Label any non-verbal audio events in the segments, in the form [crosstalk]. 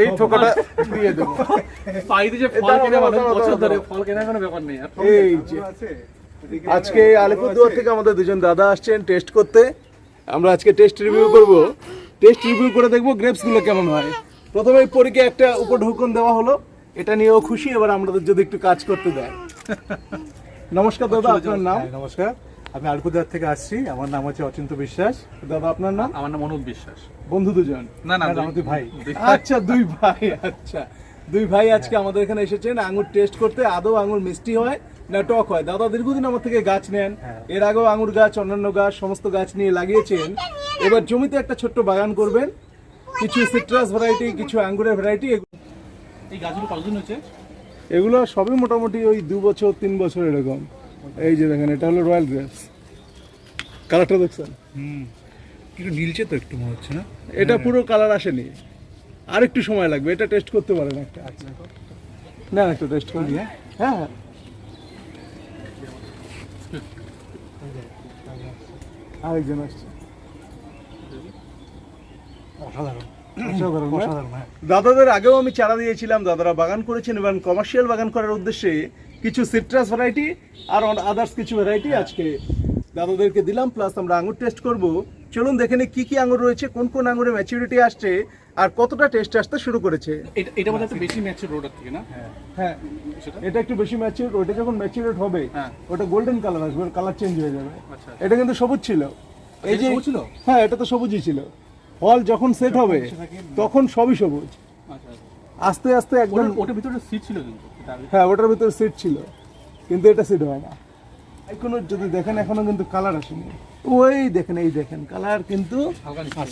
এই ঠোকাটা দিয়ে দেবো। পাইতে যে ফল দাঁড়াও, মানুষ দাঁড়াও, বছর দাঁড়াও, ধরে দাঁড়াও। ফল কেনার কোনো ব্যাপার নেই এই যে আজকে আলিপুরদুয়ার থেকে আমাদের দুজন দাদা আসছেন টেস্ট করতে। আমরা আজকে টেস্ট রিভিউ করব। টেস্ট রিভিউ করে দেখব গ্রেপসগুলো কেমন হয়। প্রথমে পরীকে একটা উপঢৌকন দেওয়া হলো। এটা নিয়েও খুশি এবার আমাদের যদি একটু কাজ করতে দেয়। নমস্কার দাদা আপনার নাম? হ্যাঁ, নমস্কার। আমি আলকুদার থেকে আসছি। আমার নাম হচ্ছে অচিন্ত বিশ্বাস। দাদা আপনার নাম? আমার নাম অনুপ বিশ্বাস। বন্ধু দুজন? না না দুই- ভাই। আচ্ছা দুই ভাই আচ্ছা। দুই ভাই আজকে আমাদের এখানে এসেছেন। আঙুর টেস্ট করতে আদৌ আঙুর মিষ্টি হয় না টক হয়? দাদা দীর্ঘদিন আমার থেকে গাছ নেন। হ্যাঁ। এর আগেও আঙুর গাছ অন্যান্য গাছ সমস্ত গাছ নিয়ে লাগিয়েছেন। এবার জমিতে একটা ছোট্ট বাগান করবেন। কিছু সিট্রাস ভ্যারাইটি কিছু আঙ্গুরের ভ্যারাইটি এই গাছগুলো কতদিন হচ্ছে এগুলো সবই মোটামুটি ওই দু বছর তিন বছর এরকম। এই যে দেখেন এটা হলো রয়্যাল গ্রেপস। কালারটা দেখছেন? হুম। একটু নীলচে তো একটু মনে হচ্ছে না? এটা পুরো কালার আসেনি। আর একটু সময় লাগবে এটা টেস্ট করতে পারেন একটা। না একটু টেস্ট করি হ্যাঁ হ্যাঁ হ্যাঁ। আরেকজন আসছে। অসাধারণ। হ্যাঁ। দাদাদের আগেও আমি চারা দিয়েছিলাম দাদারা বাগান করেছেন এবং কমার্শিয়াল বাগান করার উদ্দেশ্যে কিছু সিট্রাস ভ্যারাইটি আর আদার্স কিছু ভ্যারাইটি আজকে দাদাদেরকে দিলাম প্লাস আমরা আঙুর টেস্ট করব। চলুন দেখে নিই কি কি আঙুর রয়েছে কোন কোন আঙুরে ম্যাচুরিটি আসছে আর কতটা টেস্ট আসতে শুরু করেছে। এটা বেশি ম্যাচের রোডের থেকে না? হ্যাঁ সেটা? এটা একটু বেশি ম্যাচিউর ওটা যখন ম্যাচিউরেট হবে হ্যাঁ। ওটা গোল্ডেন কালার আসবে কালার চেঞ্জ হয়ে যাবে। আচ্ছা। এটা কিন্তু সবুজ ছিল। এই যে সবুজ ছিল? হ্যাঁ এটা তো সবুজই ছিল। ফল যখন সেট হবে তখন সবই সবুজ। আচ্ছা আস্তে আস্তে একদম ওটার ভিতরে সিট ছিল কিন্তু। হ্যাঁ ওটার ভিতরে সিট ছিল। কিন্তু এটা সিট হয় না। এখনও যদি দেখেন এখনও কিন্তু কালার আসেনি। ওই দেখেন এই দেখেন কালার কিন্তু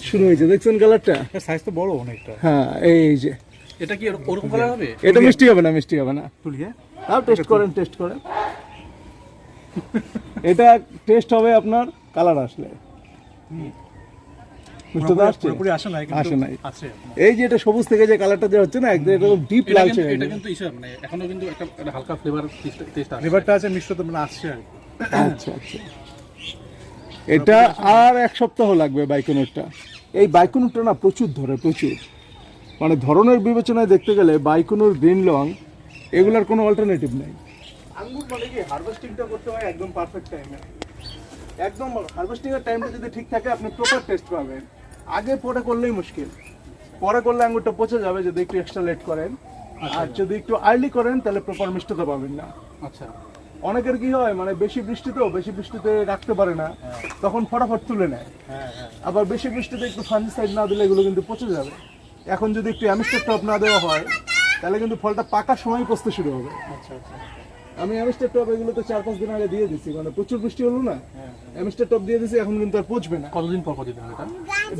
শুরু হয়েছে। দেখছেন কালারটা সাইজ তো বড় অনেকটা। হ্যাঁ এই যে। এটা কি ওর- ওরকম কালার হবে? এটা মিষ্টি হবে না মিষ্টি হবে না। তুলি হ্যাঁ তাও টেস্ট করেন টেস্ট করেন। এটা টেস্ট হবে আপনার কালার আসলে। বুঝতে তো পুরোপুরি- আসে নাই কিন্তু আসে নাই। আছে এই যে এটা সবুজ থেকে যে কালারটা যে হচ্ছে না একদম ডিপ লালচে এটা কিন্তু মানে এখনও কিন্তু একটা হালকা ফ্লেভার টেস্ট আছে ফ্লেভারটা আছে মিষ্ট তো মানে আসছে আচ্ছা আচ্ছা। এটা আর এক সপ্তাহ লাগবে বাইকোনরটা। এই বাইকোনরটা না প্রচুর ধরে প্রচুর। মানে ধরনের বিবেচনায় দেখতে গেলে বাইকোনর গ্রিন লং এগুলার কোনো অল্টারনেটিভ নাই। আঙ্গুর মানে কি হারভেস্টিংটা করতে হয় একদম পারফেক্ট টাইমে একদম হারভেস্টিং এর টাইমটা যদি ঠিক থাকে আপনি প্রপার টেস্ট পাবেন। আগে পরে করলেই মুশকিল। পরে করলে আঙুরটা পচে যাবে যদি একটু এক্সট্রা লেট করেন। আর যদি একটু আর্লি করেন তাহলে প্রপার মিষ্টতা পাবেন না। আচ্ছা। অনেকের কি হয় মানে বেশি বৃষ্টিতেও বেশি বৃষ্টিতে রাখতে পারে না। তখন ফটাফট তুলে নেয়। হ্যাঁ হ্যাঁ। আবার বেশি বৃষ্টিতে একটু ফাঞ্জিসাইড না দিলে এগুলো কিন্তু পচে যাবে। এখন যদি একটু অ্যামিস্টার টপ না দেওয়া হয় তাহলে কিন্তু ফলটা পাকার সময় পচতে শুরু হবে। আচ্ছা আচ্ছা। আমি অ্যামিস্টার টপ এগুলো তো চার পাঁচ দিন আগে দিয়ে দিচ্ছি মানে প্রচুর বৃষ্টি হলো না? হ্যাঁ, অ্যামিস্টার টপ দিয়ে দিচ্ছি এখন কিন্তু আর পচবে না। কতদিন পর দিন এটা?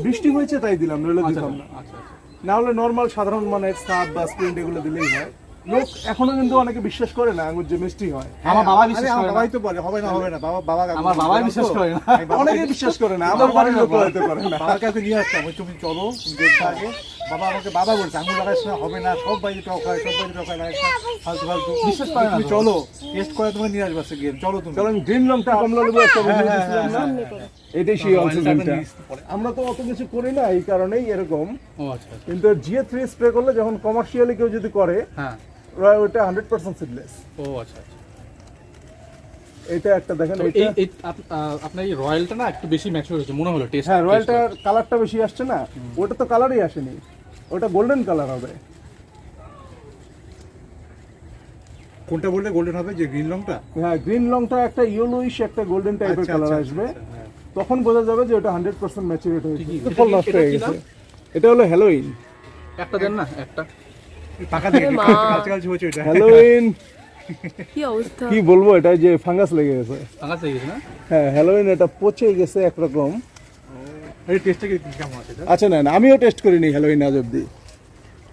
বৃষ্টি হয়েছে তাই দিলাম নইলে আচ্ছা দিতাম না। আচ্ছা আচ্ছা না হলে নর্মাল সাধারণ মানের সাপ বা স্প্রিন্ট এগুলো দিলেই হয়। লোক এখনও কিন্তু অনেকে বিশ্বাস করে না আঙুর যে মিষ্টি হয়। আমার বাবা বিশ্বাস করে। বাবাই তো বলে হবে না হবে না বাবা বাবা আমার বাবাই বিশ্বাস করে না। অনেকে বিশ্বাস করে না আমার বাড়ির লোক হয়তো করে না। বাবার কাছে নিয়ে আসতাম তুমি চলো দেখতে আগে বাবা আমাকে বাবা বলছে লাগাইছ না হবে না সব বাইরে টক হয় সব বাইরে টক হয় ফালতু ফালতু। বিশ্বাস করে না তুমি চলো টেস্ট করে তোমাকে নিয়ে আসবে চলো তুমি। গ্রিন লংটা কমলা লেবু একটা হ্যাঁ, ভিডিও হ্যাঁ, না এটাই সেই অংশ আমরা তো অত কিছু করি না এই কারণেই এরকম। ও আচ্ছা আচ্ছা। কিন্তু জিএ থ্রি স্প্রে করলে যখন কমার্শিয়ালি কেউ যদি করে হ্যাঁ। ওরা ওটা হান্ড্রেড পার্সেন্ট সিডলেস ও আচ্ছা আচ্ছা। এটা একটা দেখেন এই আপনার এই রয়্যালটা না একটু বেশি ম্যাচিউর হয়েছে মনে হলো টেস্ট হ্যাঁ রয়্যালটার কালারটা বেশি আসছে না ওটা তো কালারই আসেনি ওটা গোল্ডেন কালার হবে। কোনটা বললে গোল্ডেন হবে যে গ্রিন রংটা হ্যাঁ গ্রিন লংটা একটা ইয়েলোইশ একটা গোল্ডেন টাইপের আচ্ছা, কালার আচ্ছা, আসবে। আচ্ছা, হ্যাঁ। তখন বোঝা যাবে যে ওটা হান্ড্রেড পার্সেন্ট হয়েছে। এটা ফল নষ্ট হয়ে গেছে। এটা হলো হ্যালোইন একটা দেন না একটা। হ্যালোইন [laughs] কি অবস্থা? কি বলব এটা যে ফাঙ্গাস লেগে গেছে। আকাশ হয়ে গেছে না? হ্যাঁ হ্যালোইন এটা পচে গেছে একরকম। এই কেমন আছে আচ্ছা না না, আমিও টেস্ট করিনি হ্যালোইন আজ অব্দি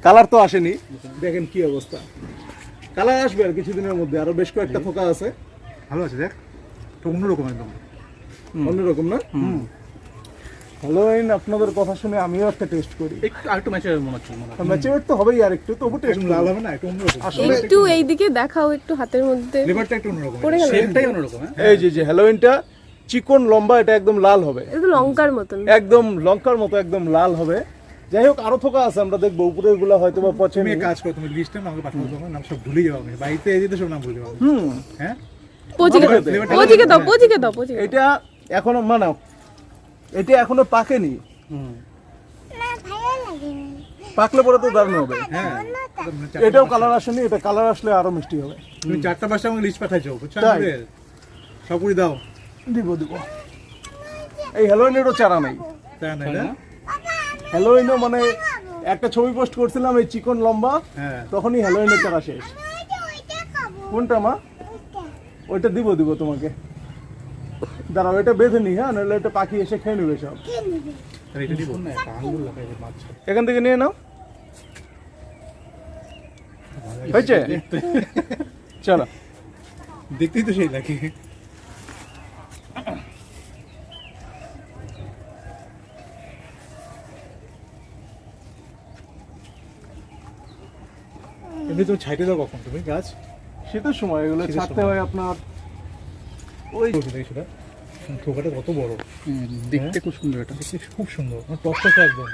কালার তো আসেনি। দেখেন কি অবস্থা। কালার আসবে আর কিছুদিনের মধ্যে আরও বেশ কয়েকটা ফোকা আছে। ভালো আছে দেখ। তো অন্যরকম একদম। অন্যরকম না? হ্যালোইন আপনাদের কথা শুনে আমিও একটা টেস্ট করি। একটু আরেকটু ম্যাচিউর মনে হচ্ছে মনে ম্যাচিউর তো হবেই আর একটু তবু টেস্ট লাল হবে না একটু অন্যরকম। আসলে একটু এইদিকে দেখাও একটু হাতের মধ্যে। ফ্লেভারটা একটু অন্যরকম। শেপটাই অন্যরকম হ্যাঁ? এই যে যে হ্যালোইনটা চিকন লম্বা এটা একদম লাল হবে। লঙ্কার মতন। একদম লঙ্কার মতো একদম লাল হবে। যাই হোক আরও থোকা আছে আমরা দেখব। উপরেরগুলা হয়তো বা পচে তুমি কাজ করো তুমি লিস্টটা আমাকে পাঠাবো তোমার নাম সব ভুলে যাব আমি। বাড়িতে এসে তো সব নাম ভুলে যাব। হুম। হ্যাঁ? পচিকে দাও পচিকে দাও পচিকে দাও পচিকে। এটা এখনও মানে এটা এখনও পাকেনি? পাকলে পরে তো দারুণ হবে। হ্যাঁ। এটাও কালার আসেনি এটা কালার আসলে আরও মিষ্টি হবে। তুমি চারটা পাঁচটা আমাকে লিস্ট পাঠাইছো বুঝছ? সবগুলি দাও। দিব দিব। এই হ্যালোইনেরও চারা নেই। তাই না? হ্যালোইনও মানে একটা ছবি পোস্ট করছিলাম এই চিকন লম্বা। হ্যাঁ। তখনই হ্যালোইনের চারা শেষ। কোনটা মা? ওইটা দিব দিব তোমাকে। দাঁড়াও এটা বেঁধে নি হ্যাঁ? নাহলে এটা পাখি এসে খেয়ে নেবে সব। এখান থেকে নিয়ে নাও। হয়েছে? চলো। দেখতেই তো সেই লাগে। এমনি তুমি ছাইটে দাও কখন তুমি গাছ? শীতের সময় এগুলো ছাড়তে হয় আপনার ওই সেটা? ঠোকাটা কত বড়? দেখতে খুব সুন্দর এটা। দেখতে খুব সুন্দর। মানে টকটকে একদম।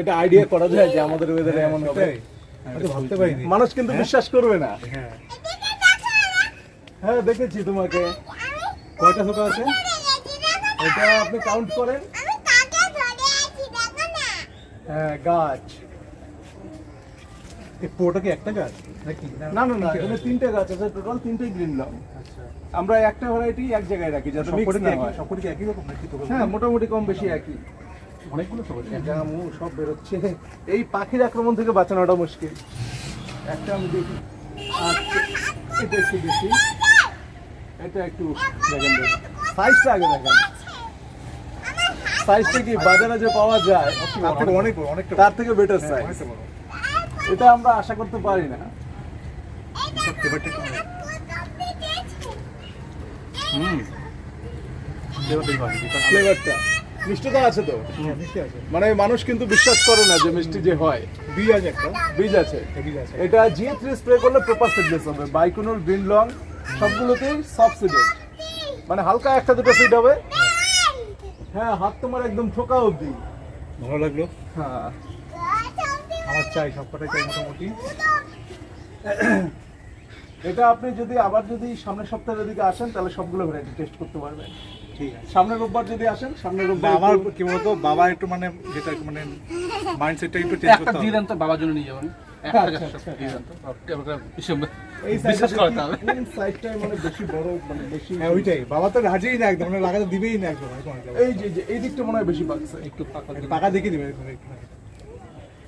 এটা আইডিয়া করা যায় যে আমাদের ওয়েদারে এমন হবে ভাবতে পারিনি। মানুষ কিন্তু বিশ্বাস করবে না। হ্যাঁ। হ্যাঁ দেখেছি তোমাকে। কয়টা থোকা আছে? এটা আপনি কাউন্ট করেন। হ্যাঁ গাছ। পুরোটা কি একটা গাছ? নাকি? না না না এখানে তিনটে গাছ আছে টোটাল গ্রিন আচ্ছা। আমরা একটা ভ্যারাইটি এক জায়গায় রাখি যাতে মিক্স না হয়। একই সবকটি একই রকম নাকি হ্যাঁ মোটামুটি কম বেশি একই। অনেকগুলো সব জামু সব বেরোচ্ছে। এই পাখির আক্রমণ থেকে বাঁচানোটা মুশকিল। একটা আমি দেখি। আচ্ছা, এটা একটু বেশি এটা একটু দেখেন সাইজটা আগে দেখেন। সাইজটা কি বাজারে যে পাওয়া যায় তার থেকে অনেক তার থেকে বেটার হ্যাঁ, সাইজ এটা আমরা আশা করতে পারি না। হুম। ফ্লেভারটা মিষ্টিটা আছে তো? হ্যাঁ আছে মানে মানুষ কিন্তু বিশ্বাস করে না যে মিষ্টি যে হয়। বীজ আছে একটা। বীজ আছে। একটা বীজ আছে। এটা জিএ থ্রি স্প্রে করলে প্রপার সিডলেস হবে। বাইকুনুর গ্রিন লং সবগুলোতেই সফট সিডেড মানে হালকা একটা দুটো সিড হবে। হ্যাঁ হাত তোমার একদম ঠোকা অবধি। ভালো লাগল। হ্যাঁ। আমার চাই সবকটাই চাই মোটামুটি। এটা আপনি যদি আবার যদি সামনের সপ্তাহের দিকে আসেন তাহলে সবগুলো ভ্যারাইটি টেস্ট করতে পারবেন। ঠিক আছে। সামনের রোববার যদি আসেন সামনের রোববার আমার কি বলতো বাবা একটু মানে যেটা মানে মাইন্ডসেটটা একটু চেঞ্জ করতে দিয়ে হবে। দেন তো বাবার জন্য নিয়ে যাবেন। এই বিশ্বাস সাইজটা করতে হবে। কোন সাইজটাই মানে বেশি বড় মানে বেশি হ্যাঁ ওইটাই। বাবা তো রাজিই না একদম মানে লাগাতে দিবেই না একদম এই যে যে এই দিকটা মনে হয় বেশি পাকা একটা পাকা দেখিয়ে দিবে।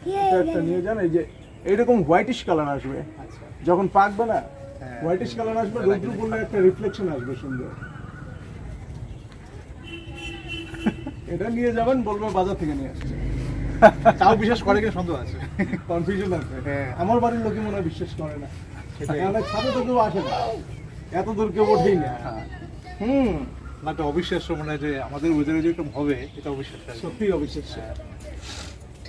এটা একটা নিয়ে যান এই যে এইরকম হোয়াইটিশ কালার আসবে। আচ্ছা। যখন পাকবে না হ্যাঁ। হোয়াইটিশ কালার আসবে রৌদ্র পড়লে একটা রিফ্লেকশন আসবে সুন্দর। এটা নিয়ে যাবেন বলবে বাজার থেকে নিয়ে আসছে। তাও বিশ্বাস করে কিনা সন্দেহ আছে? কনফিউশন আছে। হ্যাঁ। আমার বাড়ির লোকে মনে হয় বিশ্বাস করে না। ছাদে তো কেউ আসে না। এত দূর কেউ ওঠেই না। হ্যাঁ। হুম। না একটা অবিশ্বাস্য মনে হয় যে আমাদের ওয়েদারে যে এরকম হবে এটা অবিশ্বাস্য। কি। সত্যি অবিশ্বাস্য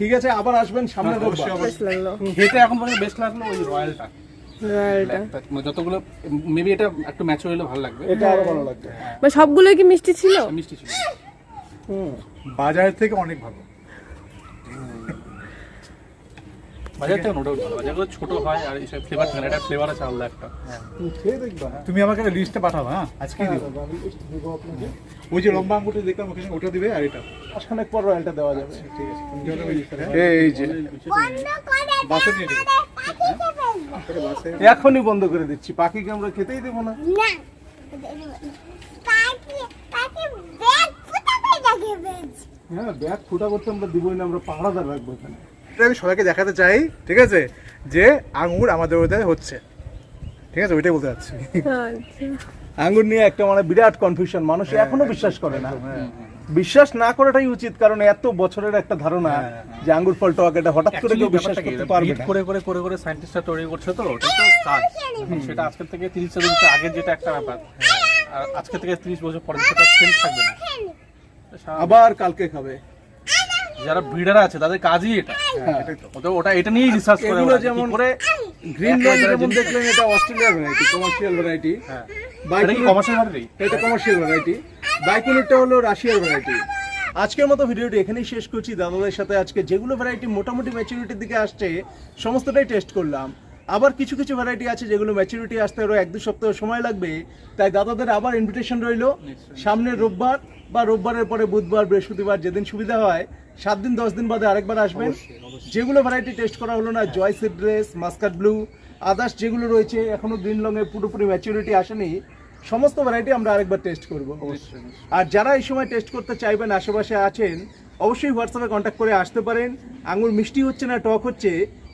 ঠিক আছে আবার আসবেন সামনে হ্যাঁ, খেতে এখন পর্যন্ত বেস্ট লাগল ওই রয়্যালটা। রয়্যালটা। মানে যতগুলো মেবি এটা একটু ম্যাচ হলে ভালো লাগবে। এটা আরও ভালো লাগবে। মানে সবগুলো কি মিষ্টি ছিল? মিষ্টি ছিল। হুম বাজারের থেকে অনেক ভালো। ভালো বাজারগুলো ছোট হয় আর এইসব ফ্লেভার থাকে এটা ফ্লেভার আছে আলাদা একটা। তুমি দেখবা হ্যাঁ। তুমি আমাকে লিস্টটা পাঠাবো হ্যাঁ? আজকেই হ্যাঁ, দিবো দাদা, আমি list দেবো আপনাকে। ওই যে লম্বা আঙ্গুরটা দেখলাম ওখানে ওটা দিবে আর এটা। মাসখানেক পর রয়্যালটা দেওয়া যাবে। ঠিক আছে। তুমি যখন ওই লিস্টটা হ্যাঁ? এই যে। বাসে নিয়ে নেবে এখনই বন্ধ করে দিচ্ছি। পাখিকে আমরা খেতেই দেবো না। হ্যাঁ ব্যাগ ফুটা করতে আমরা দিবই না আমরা পাহারাদার রাখব এখানে। এটা আমি সবাইকে দেখাতে চাই ঠিক আছে? যে আঙ্গুর আমাদের ওদের হচ্ছে। ঠিক আছে? ওইটাই বলতে চাচ্ছি আচ্ছা। আঙ্গুর নিয়ে একটা মানে বিরাট কনফিউশন মানুষ এখনও বিশ্বাস করে না। হ্যাঁ। বিশ্বাস না করাটাই উচিত কারণ এত বছরের একটা ধারণা হ্যাঁ, যে আঙ্গুর ফল টক এটা হঠাৎ করে কেউ বিশ্বাস করতে পারবে না। করে করে করে করে সায়েন্টিস্টরা তৈরি করছে তো ওটা তো [laughs] কাজ। সেটা আজকের থেকে তিরিশ চল্লিশ বছর আগের যেটা একটা ব্যাপার। আর আজকে থেকে তিরিশ বছর পরে সেটা সেম থাকবে না। আবার কালকে খাবে। যারা ব্রিডার আছে তাদের কাজই এটা। হ্যাঁ। ওটা ওটা এটা নিয়েই রিসার্চ করে এগুলো ওরা যেমন- করে গ্রিন একটা লং জায়গায় যেমন দেখলেন এটা অস্ট্রেলিয়ার ভ্যারাইটি কমার্শিয়াল ভ্যারাইটি হ্যাঁ। বাইক কমার্শিয়াল ভাবে এটা কমার্শিয়াল ভ্যারাইটি বাইকুনুরটা হলো রাশিয়ার ভ্যারাইটি আজকের মতো ভিডিওটি এখানেই শেষ করছি। দাদাদের সাথে আজকে যেগুলো ভ্যারাইটি মোটামুটি ম্যাচুরিটির দিকে আসছে সমস্তটাই টেস্ট করলাম। আবার কিছু কিছু ভ্যারাইটি আছে যেগুলো ম্যাচুরিটি আসতে আরও এক দু সপ্তাহ সময় লাগবে। তাই দাদাদের আবার ইনভিটেশন রইল। সামনের রোববার বা রোববারের পরে বুধবার বৃহস্পতিবার যেদিন সুবিধা হয় সাত দিন দশ দিন বাদে আরেকবার আসবেন। যেগুলো ভ্যারাইটি টেস্ট করা হলো না জয় সিড্রেস মাস্কাট ব্লু আদার্স যেগুলো রয়েছে এখনও গ্রিন লংয়ে পুরোপুরি ম্যাচুরিটি আসেনি। সমস্ত ভ্যারাইটি আমরা আরেকবার টেস্ট করব। আর যারা এই সময় টেস্ট করতে চাইবেন আশেপাশে আছেন অবশ্যই হোয়াটসঅ্যাপে কন্ট্যাক্ট করে আসতে পারেন। আঙুর মিষ্টি হচ্ছে না টক হচ্ছে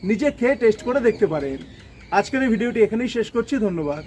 নিজে খেয়ে টেস্ট করে দেখতে পারেন। আজকের এই ভিডিওটি এখানেই শেষ করছি ধন্যবাদ।